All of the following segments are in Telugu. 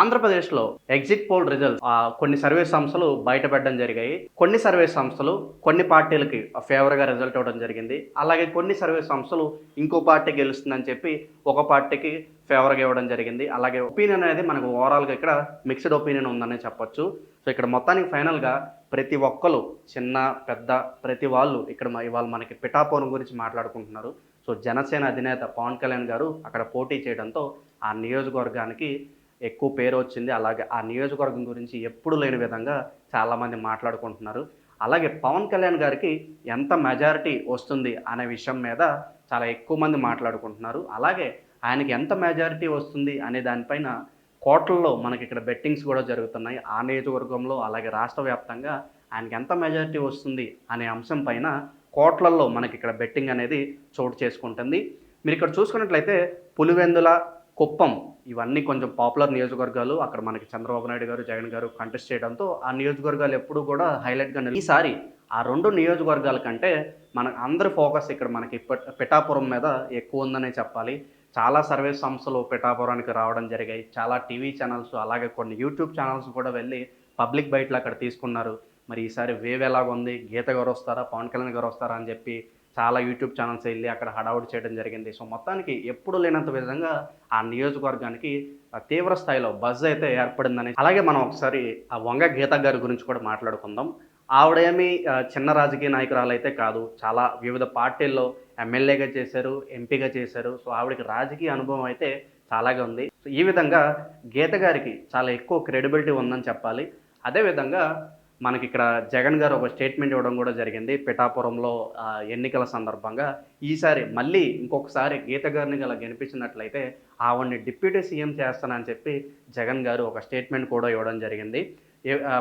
ఆంధ్రప్రదేశ్లో ఎగ్జిట్ పోల్ రిజల్ట్స్ కొన్ని సర్వే సంస్థలు బయటపెట్టడం జరిగాయి. కొన్ని సర్వే సంస్థలు కొన్ని పార్టీలకి ఫేవర్గా రిజల్ట్ అవ్వడం జరిగింది. అలాగే కొన్ని సర్వే సంస్థలు ఇంకో పార్టీ గెలుస్తుందని చెప్పి ఒక పార్టీకి ఫేవర్గా ఇవ్వడం జరిగింది. అలాగే ఒపీనియన్ అనేది మనకు ఓవరాల్గా ఇక్కడ మిక్స్డ్ ఒపీనియన్ ఉందని చెప్పొచ్చు. సో ఇక్కడ మొత్తానికి ఫైనల్గా ప్రతి ఒక్కరు చిన్న పెద్ద ప్రతి వాళ్ళు ఇక్కడ ఇవాళ మనకి పిఠాపురం గురించి మాట్లాడుకుంటున్నారు. సో జనసేన అధినేత పవన్ కళ్యాణ్ గారు అక్కడ పోటీ చేయడంతో ఆ నియోజకవర్గానికి ఎక్కువ పేరు వచ్చింది. అలాగే ఆ నియోజకవర్గం గురించి ఎప్పుడు లేని విధంగా చాలామంది మాట్లాడుకుంటున్నారు. అలాగే పవన్ కళ్యాణ్ గారికి ఎంత మెజారిటీ వస్తుంది అనే విషయం మీద చాలా ఎక్కువ మంది మాట్లాడుకుంటున్నారు. అలాగే ఆయనకి ఎంత మెజారిటీ వస్తుంది అనే దానిపైన కోట్లలో మనకి ఇక్కడ బెట్టింగ్స్ కూడా జరుగుతున్నాయి. ఆ నియోజకవర్గంలో అలాగే రాష్ట్ర వ్యాప్తంగా ఆయనకి ఎంత మెజారిటీ వస్తుంది అనే అంశం పైన కోట్లల్లో మనకి ఇక్కడ బెట్టింగ్ అనేది చోటు చేసుకుంటుంది. మీరు ఇక్కడ చూసుకున్నట్లయితే పులివెందుల కుప్పం ఇవన్నీ కొంచెం పాపులర్ నియోజకవర్గాలు. అక్కడ మనకి చంద్రబాబు నాయుడు గారు జగన్ గారు కంటెస్ట్ చేయడంతో ఆ నియోజకవర్గాలు ఎప్పుడూ కూడా హైలైట్గా ఈసారి ఆ రెండు నియోజకవర్గాల కంటే మన అందరి ఫోకస్ ఇక్కడ మనకి పిఠాపురం మీద ఎక్కువ ఉందనే చెప్పాలి. చాలా సర్వే సంస్థలు పిఠాపురానికి రావడం జరిగాయి. చాలా టీవీ ఛానల్స్ అలాగే కొన్ని యూట్యూబ్ ఛానల్స్ కూడా వెళ్ళి పబ్లిక్ బయటలో అక్కడ తీసుకున్నారు. మరి ఈసారి వేవ్ ఎలాగ ఉంది గీత గారు వస్తారా? పవన్ కళ్యాణ్ గారు వస్తారా అని చెప్పి చాలా యూట్యూబ్ ఛానల్స్ వెళ్ళి అక్కడ హడావుడి చేయడం జరిగింది. సో మొత్తానికి ఎప్పుడు లేనంత విధంగా ఆ నియోజకవర్గానికి తీవ్ర స్థాయిలో బజ్ అయితే ఏర్పడిందని అలాగే మనం ఒకసారి ఆ వంగ గీత గారి గురించి కూడా మాట్లాడుకుందాం. ఆవిడేమి చిన్న రాజకీయ నాయకురాలు అయితే కాదు. చాలా వివిధ పార్టీల్లో ఎమ్మెల్యేగా చేశారు ఎంపీగా చేశారు. సో ఆవిడకి రాజకీయ అనుభవం అయితే చాలాగా ఉంది. సో ఈ విధంగా గీత గారికి చాలా ఎక్కువ క్రెడిబిలిటీ ఉందని చెప్పాలి. అదేవిధంగా మనకి ఇక్కడ జగన్ గారు ఒక స్టేట్మెంట్ ఇవ్వడం కూడా జరిగింది. పిఠాపురంలో ఎన్నికల సందర్భంగా. ఈసారి మళ్ళీ ఇంకొకసారి గీత గారిని గల గెలిపించినట్లయితే ఆవిడ్ని డిప్యూటీ సీఎం చేస్తానని చెప్పి జగన్ గారు ఒక స్టేట్మెంట్ కూడా ఇవ్వడం జరిగింది.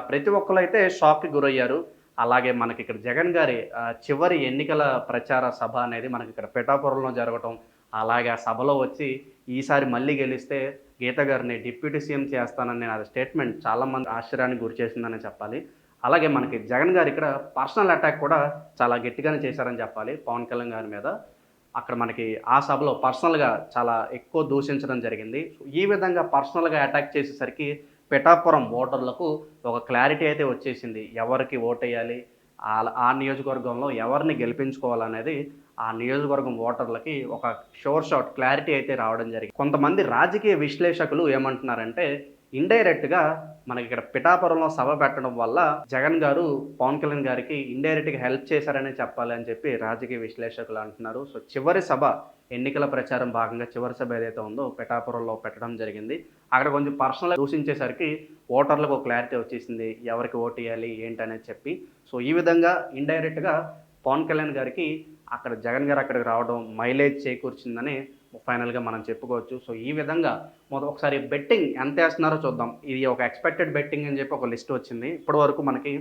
ప్రతి ఒక్కరు అయితే షాక్కి గురయ్యారు. అలాగే మనకి ఇక్కడ జగన్ గారి చివరి ఎన్నికల ప్రచార సభ అనేది మనకి ఇక్కడ పిఠాపురంలో జరగటం అలాగే ఆ సభలో వచ్చి ఈసారి మళ్ళీ గెలిస్తే గీత గారిని డిప్యూటీ సీఎం చేస్తానని ఆ స్టేట్మెంట్ చాలామంది ఆశ్చర్యానికి గురి చేసిందని చెప్పాలి. అలాగే మనకి జగన్ గారు ఇక్కడ పర్సనల్ అటాక్ కూడా చాలా గట్టిగానే చేశారని చెప్పాలి. పవన్ కళ్యాణ్ గారి మీద. అక్కడ మనకి ఆ సభలో పర్సనల్గా చాలా ఎక్కువ దూషించడం జరిగింది. సో ఈ విధంగా పర్సనల్గా అటాక్ చేసేసరికి పిఠాపురం ఓటర్లకు ఒక క్లారిటీ అయితే వచ్చేసింది. ఎవరికి ఓటేయాలి? ఆ ఆ నియోజకవర్గంలో ఎవరిని గెలిపించుకోవాలనేది ఆ నియోజకవర్గం ఓటర్లకి ఒక షోర్ షాట్ క్లారిటీ అయితే రావడం జరిగింది. కొంతమంది రాజకీయ విశ్లేషకులు ఏమంటున్నారంటే ఇండైరెక్ట్గా మనకి ఇక్కడ పిఠాపురంలో సభ పెట్టడం వల్ల జగన్ గారు పవన్ కళ్యాణ్ గారికి ఇండైరెక్ట్గా హెల్ప్ చేశారనే చెప్పాలి అని చెప్పి రాజకీయ విశ్లేషకులు అంటున్నారు. సో చివరి సభ ఎన్నికల ప్రచారం భాగంగా చివరి సభ ఏదైతే ఉందో పిఠాపురంలో పెట్టడం జరిగింది. అక్కడ కొంచెం పర్సనల్ దూషించేసరికి ఓటర్లకు ఒక క్లారిటీ వచ్చేసింది. ఎవరికి ఓటు వేయాలి ఏంటనేది చెప్పి. సో ఈ విధంగా ఇండైరెక్ట్గా పవన్ కళ్యాణ్ గారికి అక్కడ జగన్ గారు అక్కడికి రావడం మైలేజ్ చేకూర్చిందని ఫైనల్గా మనం చెప్పుకోవచ్చు. సో ఈ విధంగా మొదటి ఒకసారి బెట్టింగ్ ఎంత వేస్తున్నారో చూద్దాం. ఇది ఒక ఎక్స్పెక్టెడ్ బెట్టింగ్ అని చెప్పి ఒక లిస్ట్ వచ్చింది. ఇప్పటి వరకు మనకి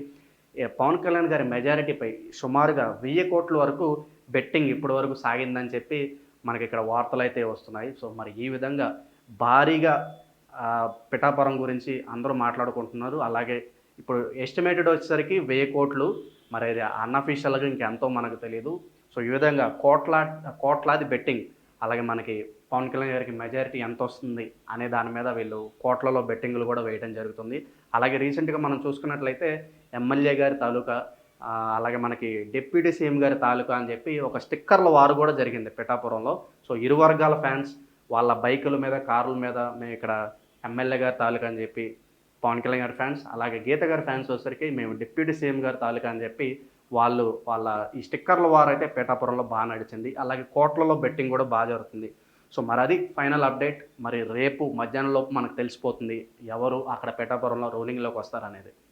పవన్ కళ్యాణ్ గారి మెజారిటీపై సుమారుగా వెయ్యి కోట్ల వరకు బెట్టింగ్ ఇప్పటి వరకు సాగిందని చెప్పి మనకి ఇక్కడ వార్తలు అయితే వస్తున్నాయి. సో మరి ఈ విధంగా భారీగా పిఠాపురం గురించి అందరూ మాట్లాడుకుంటున్నారు. అలాగే ఇప్పుడు ఎస్టిమేటెడ్ వచ్చేసరికి వెయ్యి కోట్లు. మరి అది అన్అఫీషియల్గా ఇంకెంతో మనకు తెలియదు సో ఈ విధంగా కోట్లా కోట్లాది బెట్టింగ్ అలాగే మనకి పవన్ కళ్యాణ్ గారికి మెజారిటీ ఎంత వస్తుంది అనే దాని మీద వీళ్ళు కోట్లలో బెట్టింగ్లు కూడా వేయడం జరుగుతుంది. అలాగే రీసెంట్గా మనం చూసుకున్నట్లయితే ఎమ్మెల్యే గారి తాలూకా అలాగే మనకి డిప్యూటీ సీఎం గారి తాలూకా అని చెప్పి ఒక స్టిక్కర్ల వారు కూడా జరిగింది పిఠాపురంలో. సో ఇరు వర్గాల ఫ్యాన్స్ వాళ్ళ బైకుల మీద కార్ల మీద మేము ఇక్కడ ఎమ్మెల్యే గారి తాలూకా అని చెప్పి పవన్ కళ్యాణ్ గారి ఫ్యాన్స్ అలాగే గీత గారి ఫ్యాన్స్ వచ్చేసరికి మేము డిప్యూటీ సీఎం గారి తాలూకా అని చెప్పి వాళ్ళు వాళ్ళ ఈ స్టిక్కర్ల వారైతే పేటాపురంలో బాగా నడిచింది. అలాగే కోట్లలో బెట్టింగ్ కూడా బాగా జరుగుతుంది. సో మరి అది ఫైనల్ అప్డేట్ మరి రేపు మధ్యాహ్నం లోపు మనకు తెలిసిపోతుంది ఎవరు అక్కడ పేటాపురంలో రూలింగ్లోకి వస్తారనేది.